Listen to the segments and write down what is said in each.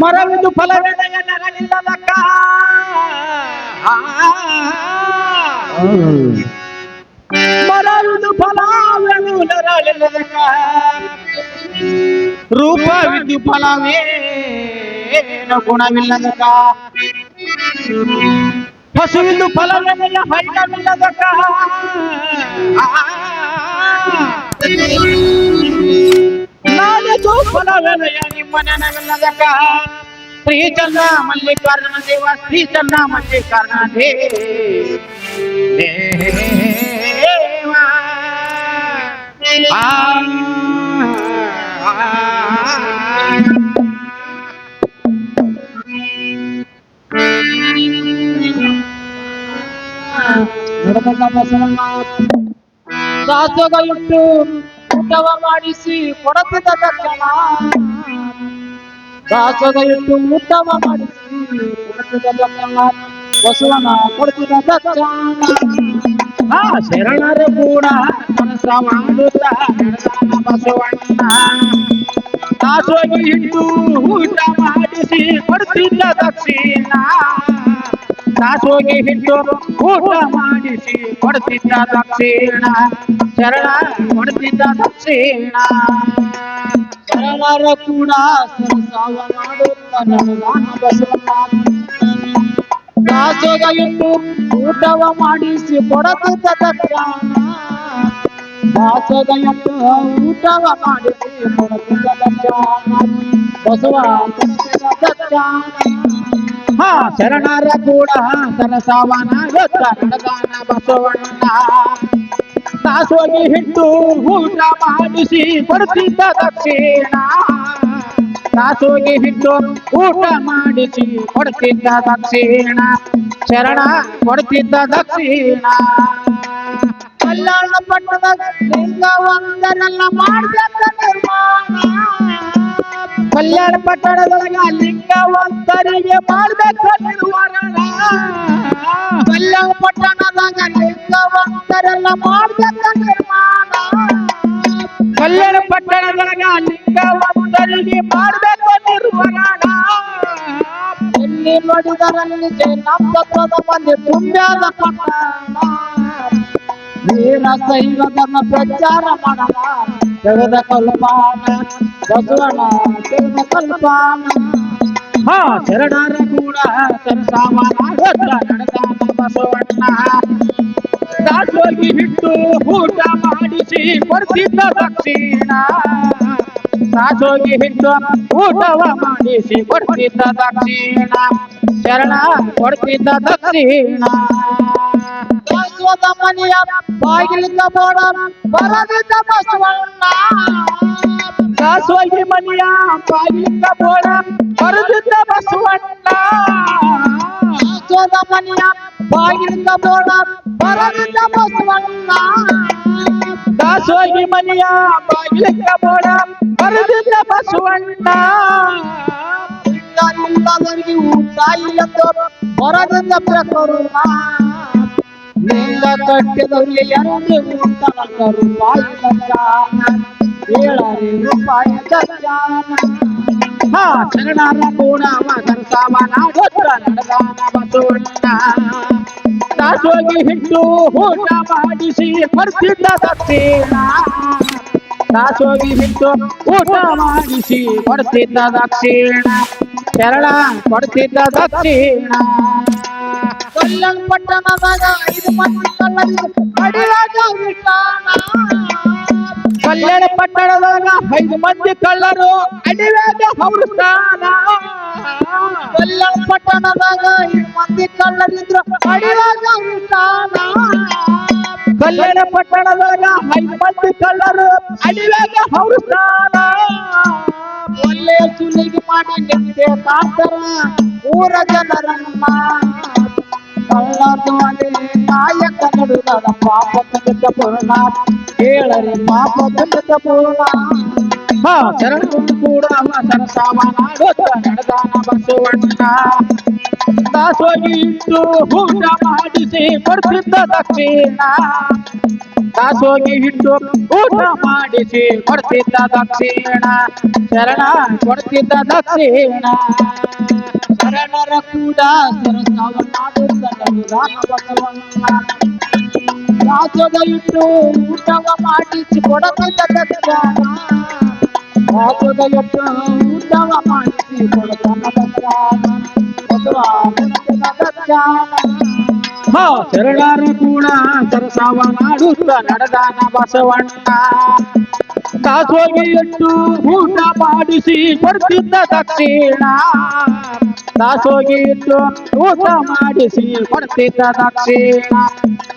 ಮರವಿದು ಫಲವೆಡೆಯ ನರಳಿಲ್ಲದಕ್ಕ ಮರವಿದು ಫಲವೆನು ನರಳಿಲ್ಲದಕ್ಕ ರೂಪವಿದ್ದು ಫಲವೇನು ಗುಣವಿಲ್ಲದಕ್ಕ फसविल फल నాదతో ఫలవలయని మననగలక శ్రీచన్న మల్లికార్జున దేవ శ్రీచన్న మల్లికార్జున దే ನಡಬಲ್ಲ ಬಸವಣ್ಣ ದಾಸೋಗ ಇಟ್ಟು ಊಟವ ಮಾಡಿಸಿ ಕೊಡತಿದ್ದ ತಕ್ಷಣ ದಾಸೋಗ ಇಟ್ಟು ಊಟವ ಮಾಡಿಸಿ ಕೊಡತಿದ್ದ ತಕ್ಷಣ ಬಸವಣ್ಣ ಕೊಡ್ತಿದ್ದ ತಕ್ಷಣ ಆ ಶರಣರು ಕೂಡ ಮನಸ್ಸ ಮಾಡುತ್ತ ನಡೆದಾನ ಬಸವಣ್ಣ ದಾಸೋಗಿ ಇಟ್ಟು ಊಟ ಮಾಡಿಸಿ ಕೊಡ್ತಿದ್ದ ದಕ್ಷಿಣ ದಾಸೋಗಿ ಹಿಟ್ಟು ಊಟ ಮಾಡಿಸಿ ಕೊಡ್ತಿದ್ದ ದಕ್ಷಿಣ ಶರಣ ಕೊಡ್ತಿದ್ದ ದಕ್ಷಿಣ ಶರಣರ ಕೂಡ ಸರಸಾವ ಮಾಡುತ್ತ ನನಗಾನ ಬಸವಣ್ಣ ದಾಸೋಗ ಇಟ್ಟು ಊಟವ ಮಾಡಿಸಿ ಕೊಡತಿದ್ದ ದಕ್ಷಿಣ ದಾಸೋಗ ಇಟ್ಟು ಊಟವ ಮಾಡಿಸಿ ಕೊಡತಿದ್ದ ದಕ್ಷಿಣ ಬಸವ ಕೊಡ್ತಿದ್ದ ದಕ್ಷಿಣ ಹಾ ಶರಣರ ಕೂಡ ಸರಸವನ ಗೊತ್ತ ನಡೆದಾನ ಬಸವಣ್ಣ ದಾಸೋಗಿ ಹಿಟ್ಟು ಊಟ ಮಾಡಿಸಿ ಕೊಡ್ತಿದ್ದ ದಕ್ಷಿಣ. ದಾಸೋಗಿ ಹಿಟ್ಟು ಊಟ ಮಾಡಿಸಿ ಕೊಡುತ್ತಿದ್ದ ದಕ್ಷಿಣ. ಶರಣ ಕೊಡುತ್ತಿದ್ದ ದಕ್ಷಿಣ. ಕಲ್ಯಾಣ ಪಟ್ಟಣದ ಲಿಂಗವಂದನೆಲ್ಲ ಮಾಡ್ಬೇಕ ನಿರ್ಮಾಣ. ಕಲ್ಯಾಣ ಪಟ್ಟಣದೊಳಗ ಲಿಂಗವಂತರಿಗೆ ಮಾಡ್ಬೇಕ ನಿರ್ವಹಣ ಕಲ್ಯಾಣ ಪಟ್ಟಣದಾಗ ಲಿಂಗವಂತರೆಲ್ಲ ಮಾಡ್ಬೇಕ ನಿರ್ಮಾಣ ಕಲ್ಯಾಣ ಪಟ್ಟಣದೊಳಗ ಲಿಂಗವಂತರಿಗೆ ಮಾಡ್ಬೇಕ ನಿರ್ವಹಣ ಎಲ್ಲಿ ನೋಡಿದರಲ್ಲಿ ನಮ್ಮ ತತ್ವದ ಮಂದಿ ತುಂಬ್ಯಾದ ಪಟ್ಟಣ ವೀರ ಶೈವ ಧರ್ಮ ಪ್ರಚಾರ ಮಾಡಲ ತೆಗೆದ ಕಲ್ಪಾನ ಬಸವಣ್ಣ ತೆಗೆದ ಕಲ್ಪಾನ ಹಾ ಶರಣರ ಕೂಡ ಸರಸಾವನ ಗೊತ್ತ ನಡೆದಾನ ಬಸವಣ್ಣ ದಾಸೋಗಿ ಹಿಟ್ಟು ಊಟ ಮಾಡಿಸಿ ಕೊಡ್ತಿದ್ದ ದಕ್ಷಿಣ ದಾಸೋಗಿ ಹಿಟ್ಟು ಊಟವ ಮಾಡಿಸಿ ಕೊಡ್ತಿದ್ದ ದಕ್ಷಿಣ ಶರಣ ಕೊಡ್ತಿದ್ದ ದಕ್ಷಿಣ ದಾಸೋದ ಮನೆಯ ಬಾಗಿಲಿಂದ ಬೋಡ ಬರದಿದ್ದ ಬಸವಣ್ಣ ದಾಸೋಗಿ ಮನೆಯ ಬಾಗಿಲಿಂದ ಬೋಡ ಬರದಿದ್ದ ಬಸವಣ್ಣ ದಾಸೋದ ಮನೆಯ ಬಾಗಿಲಿಂದ ಬೋಡ ಬರದಿದ್ದ ಬಸವಣ್ಣ ದಾಸೋಗಿ ಮನೆಯ ಬಾಗಿಲಿಂದ ಬೋಡ ಬರದಿದ್ದ ಬಸವಣ್ಣ ಇಲ್ಲದವರಿಗೆ ಊಟ ಇಲ್ಲದೋ ಹೊರಗಿಂದ ಪ್ರಕರುಣ ನಿಂದ ಕಟ್ಟಿದವರಿಗೆ ಎರಡು ಊಟ ರೂಪಾಯಿ ಲಂಚಾನ ಏಳರಿ ರೂಪಾಯಿ ಚರ್ಚಾನ ಹಾ ಶರಣರ ಕೂಡ ಮಗನ ಸಾಮಾನ ಗೊತ್ತ ನಡೆದಾನ ಬಸವಣ್ಣ ದಾಸೋಗಿ ಹಿಟ್ಟು ಊಟ ಮಾಡಿಸಿ ಕೊಡ್ತಿದ್ದ ದಕ್ಷಿಣ ದಾಸೋಗಿ ಹಿಟ್ಟು ಊಟ ಮಾಡಿಸಿ ಕೊಡ್ತಿದ್ದ ದಕ್ಷಿಣ ಶರಣ ಕೊಡ್ತಿದ್ದ ದಕ್ಷಿಣ ಕಲ್ಯಾಣ ಪಟ್ಟಣದಾಗ ಐದು ಮಂದಿ ಕಳ್ಳರಿಗೆ ಅಡಿಯಾಗ ವಿಟಾಣ ಕಲ್ಯಾಣ ಪಟ್ಟಣದಾಗ ಐದು ಮಂದಿ ಕಳ್ಳರು ಅಡಿವ್ಯಾಗ ಅವ್ರ ಸ್ಥಾನ ಕಲ್ಯಾಣ ಪಟ್ಟಣದಾಗ ಐದು ಮಂದಿ ಕಳ್ಳರಿದ್ರು ಅಡಿವೇಗ ಅವ್ರ ಸ್ಥಾನ ಕಲ್ಯಾಣ ಪಟ್ಟಣದಾಗ ಐದು ಮಂದಿ ಕಳ್ಳರು ಅಡಿವ್ಯಾಗ ಅವ್ರ ಸ್ಥಾನ ಒಳ್ಳೆಯ ಸುಲಿಗೆ ಮಾಡಿ ನಿಂತೆ ಕಾತರ ಊರ ಜನರನ್ನ. ಕಳ್ಳರು ಅದೇ ನಾಯಕ ನಡುಗದ ಪಾಪ ತಂದ ಪೂರ್ಣ ಕೇಳರಿ ಪಾಪ ತಂದ ಪೂರ್ಣ ಹಾ, ಶರಣ ಕೂಡ ಸರಸಾವ ನಾಡುತ್ತ ನಡೆದಾನ ಬಸವಣ್ಣ. ದಾಸೋಗಿ ಇಟ್ಟು ಊಟ ಮಾಡಿಸಿ ಕೊಡ್ತಿದ್ದ ದಕ್ಷಿಣ. ದಾಸೋಗಿ ಹಿಟ್ಟು ಊಟ ಮಾಡಿಸಿ ಕೊಡ್ತಿದ್ದ ದಕ್ಷಿಣ. ಶರಣ ಕೊಡ್ತಿದ್ದ ದಕ್ಷಿಣ. ಶರಣರ ಕೂಡ ಸರಸಾವ ನಾಡುತ್ತ ನಡೆದಾನ ಬಸವಣ್ಣ. ರಾಜ್ಯದ ಇಟ್ಟು ಊಟವ ಮಾಡಿಸಿ ಕೊಡತಿದ್ದ ದಕ್ಷಿಣ ರಾಜ್ಯದ ಇಟ್ಟು ಊಟವ ಮಾಡಿಸಿ ಕೊಡತನ ಹಾ ಶರಣರ ಕೂಡ ಸರಸಾವ ನಾಡುತ್ತ ನಡೆದಾನ ಬಸವಣ್ಣ ದಾಸೋಗಿ ಇಟ್ಟು ಊಟ ಮಾಡಿಸಿ ಕೊಡ್ತಿದ್ದ ದಕ್ಷಿಣ ದಾಸೋಗಿ ಇಟ್ಟು ಊಟ ಮಾಡಿಸಿ ಕೊಡ್ತಿದ್ದ ದಕ್ಷಿಣ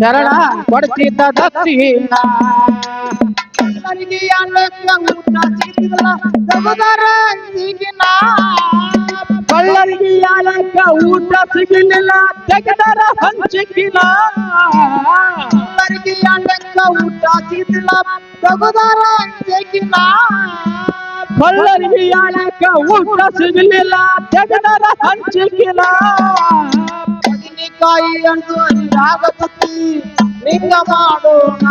ಶರಣ ಕೊಡ್ತಿದ್ದ ದಕ್ಷಿಣ ಎಲ್ಲರಿಗೆ ಲೆಕ್ಕ ಊಟ ಸಿಕ್ಕಿಲ್ಲ ತಗದಾರ ಈಗಿನ ಕಳ್ಳರಿಗೆ ಲೆಕ್ಕ ಊಟ ಸಿಗಲಿಲ್ಲ ತೆಗೆದರ ಹಂಚಿಕಿನ ಕಳ್ಳರಿಗೆ ಲೆಕ್ಕ ಊಟ ಸಿಗಲಿಲ್ಲ ತಗದಾರ ಹಂಚಿಕಿನ ಕಳ್ಳರಿಗೆ ಲೆಕ್ಕ ಊಟ ಸಿಗಲಿಲ್ಲ ತೆಗೆದರ ಹಂಚಿಕಿಲ್ಲ ಬದನೆಕಾಯಿ ಅಂದು ರಾಗತತಿ ಲಿಂಗ ಮಾಡೋಣ.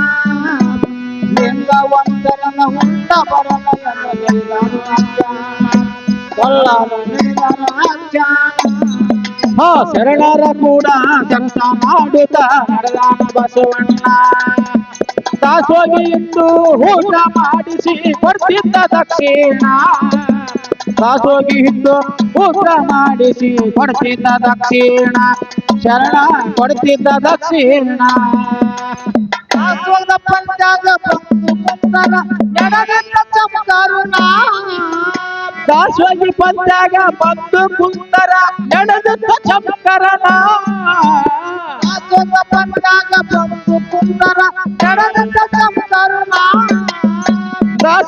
ಲಿಂಗ ಒಂದರನ ಉಂಡ ಬರಲ ಹಾ ಶರಣರ ಕೂಡ ಕೆಲಸ ಮಾಡುತ್ತ ನಡೆದಾನ ಬಸವಣ್ಣ. ದಾಸೋಗಿ ಇಟ್ಟು ಊಟ ಮಾಡಿಸಿ ಕೊಡ್ತಿದ್ದ ದಕ್ಷಿಣ. ದಾಸೋಗಿ ಇಟ್ಟು ಊಟ ಮಾಡಿಸಿ ಕೊಡ್ತಿದ್ದ ದಕ್ಷಿಣ. ಶರಣ ಕೊಡ್ತಿದ್ದ ದಕ್ಷಿಣ. ದಾಸೋಗದ ಪಂಚಾಗ ಚಮಕಾರುಣ. ದಾಸೋಗಿ ಪಂಚಾಗ ಬಂದು ಕುಂತರ ನಡೆದ ಚಮಕರಣ. ದಾಸೋಗ ಪಂಚಾಗ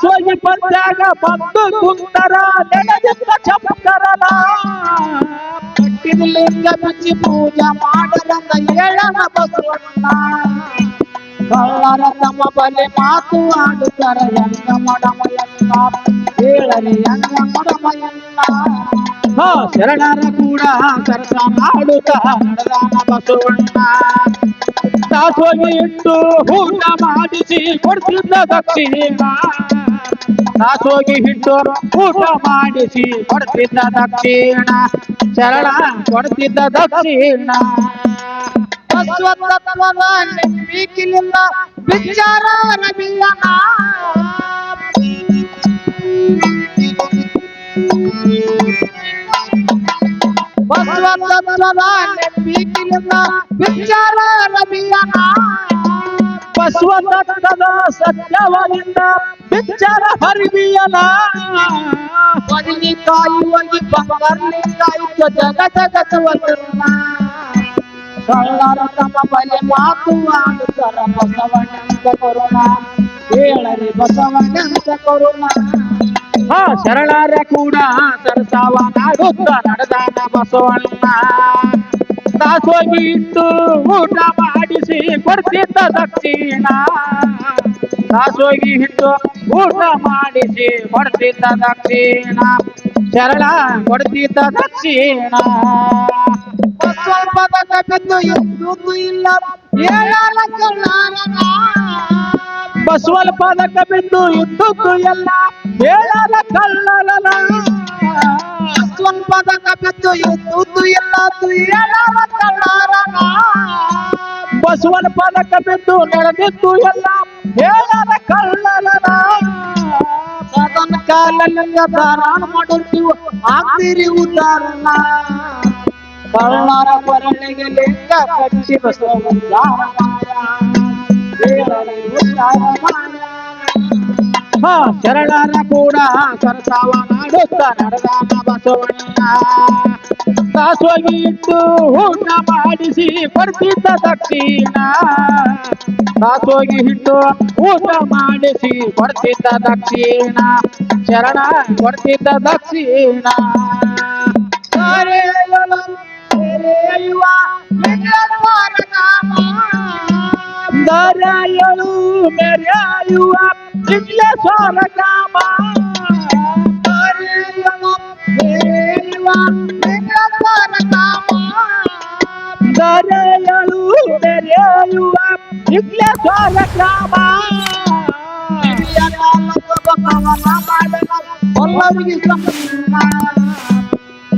ದಾಸೋಗಿ ಪಂಚಾಗ ಬಂದು ಕುಂತರ ನಡೆದ ಚಮಕರಣ ಕಟ್ಟಿದ ಲಿಂಗ ಬಿಚ್ಚಿ ಪೂಜೆ ಮಾಡರಂಗ ಏಳನ ಬಸವಣ್ಣ ಕಳ್ಳರ ತಮ್ಮ ಬಲೆ ಮಾತು ಆಡುತ್ತರ ಎಂಗ ಮಡಮಯನ್ನ ಹೇಳಲಿ ಎಂಗ ಮಡಮಯನ್ನ ಹಾ ಶರಣರ ಕೂಡ ಕರಸ ಮಾಡುತ್ತ ನಡೆದಾನ ಬಸವಣ್ಣ ದಾಸೋಗಿ ಇಟ್ಟು ಊಟ ಮಾಡಿಸಿ ಕೊಡ್ತಿದ್ದ ದಕ್ಷಿಣ. ದಾಸೋಗಿ ಹಿಟ್ಟು ಊಟ ಮಾಡಿಸಿ ಕೊಡ್ತಿದ್ದ ದಕ್ಷಿಣ. ಚರಣ ಕೊಡ್ತಿದ್ದ ದಕ್ಷಿಣ. ನಂಬಿಕೆಯಿಂದ ವಿಚಾರ ಬಸವತತ್ವದ ನಂಬಿಕೆಯಿಂದ ವಿಚಾರ ರವಿಯನ ಬಸವತತ್ವದ ಸತ್ಯವದಿಂದ ವಿಚಾರ ಹರಿವಿಯನ ಬದನೆಕಾಯಿ ಒಂದು ಬಂಗಾರಲಿಂಗ ಇತ್ತು ಜಗ ಜಗತ್ತವನ್ನ ಕಳ್ಳರ ತಮ್ಮ ಬಲೆ ಮಾತು ಆಡುತ್ತರ ಬಸವಣ್ಣಂತ ಕರುಣ ಹೇಳರಿ ಬಸವಣ್ಣಂತ ಕರುಣ ಹಾ ಶರಣರ ಕೂಡ ಸರಸಾವ ನಾಡುತ್ತ ಬಸವಣ್ಣ. ದಾಸೋಗಿ ಇಟ್ಟು ಊಟ ಮಾಡಿಸಿ ಕೊಡ್ತಿದ್ದ ದಕ್ಷಿಣ. ದಾಸೋಗಿ ಹಿಟ್ಟು ಊಟ ಮಾಡಿಸಿ ಕೊಡ್ತಿದ್ದ ದಕ್ಷಿಣ. ಶರಣ ಕೊಡ್ತಿದ್ದ ದಕ್ಷಿಣ. ಬಿದ್ದು ಇಲ್ಲ. ಬಸವಲ ಪದಕ ಬಿದ್ದು ಇದ್ದುದು ಎಲ್ಲ ಹೇಳಲ ಕಳ್ಳರನ ಬಸವನ ಪದಕ ಬಿದ್ದು ಇದ್ದುದು ಎಲ್ಲ ಏಳಾರ ಕಳ್ಳಾರನ ಬಸವನ ಪದಕ ಬಿದ್ದು ನಡೆದಿದ್ದು ಎಲ್ಲ ಹೇಳಲ ಕಳ್ಳರನ ಸದನ ಕಾಲಲಿಂಗ ಧಾರಾಣ ಮಾಡಿರ್ತೀವಿ ಆಗ್ತೀರಿ ಉದಾರಣ ಕಳ್ಳರ ಕೊರಳಿಗೆ ಲಿಂಗ ಕಟ್ಟಿ ಬಸವಣ್ಣ ಹಾ ಶರಣರ ಕೂಡ ಸರಸಾವ ನಾಡುತ್ತ ನಡೆದಾನ ಬಸವಣ್ಣ. ದಾಸೋಗಿ ಇಟ್ಟು ಊಟ ಮಾಡಿಸಿ ಕೊಡ್ತಿದ್ದ ದಕ್ಷಿಣ ದಾಸೋಗಿ ಹಿಟ್ಟು ಊಟ ಮಾಡಿಸಿ ಕೊಡ್ತಿದ್ದ ದಕ್ಷಿಣ ಶರಣ ಕೊಡ್ತಿದ್ದ ದಕ್ಷಿಣ ದರೆಯುವ ಲಿಂಗದ್ವಾರ ನಾಮ. ದರೆಯಲು ಮೆರೆಯುವ ಲಿಂಗೇಶ್ವರ ಕಾಮ ದರೆಯಲು ಮೆರೆಯುವ ಲಿಂಗದ್ವಾರ ಕಾಮ. ದರೆಯಲು ಮೆರೆಯುವ ಲಿಂಗೇಶ್ವರ ಕಾಮ ಹಿರಿಯ ಕಾಲದ ಬಸವನ ಮಾಡನ ಕೊಲ್ಲವಿಗೆ ಸಂಪೂರ್ಣ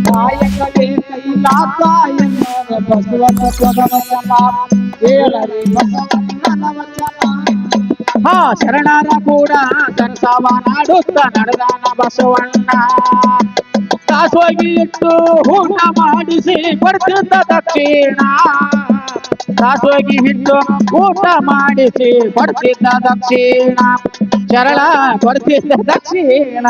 ಕಾಯಕವೇ ಕೈಲಾಸ ಎನ್ನುವ ಬಸವನ ಹಾ ಶರಣರ ಕೂಡ ಕನಸಾವ ನಾಡುತ್ತ ನಡೆದಾನ ಬಸವಣ್ಣ. ದಾಸೋಗಿ ಇಟ್ಟು ಊಟ ಮಾಡಿಸಿ ಕೊಡ್ತಿದ್ದ ದಕ್ಷಿಣ. ಕಾಸೋಗಿ ಇಟ್ಟು ಊಟ ಮಾಡಿಸಿ ಕೊಡ್ತಿದ್ದ ದಕ್ಷಿಣ. ಶರಣ ಕೊಡ್ತಿದ್ದ ದಕ್ಷಿಣ.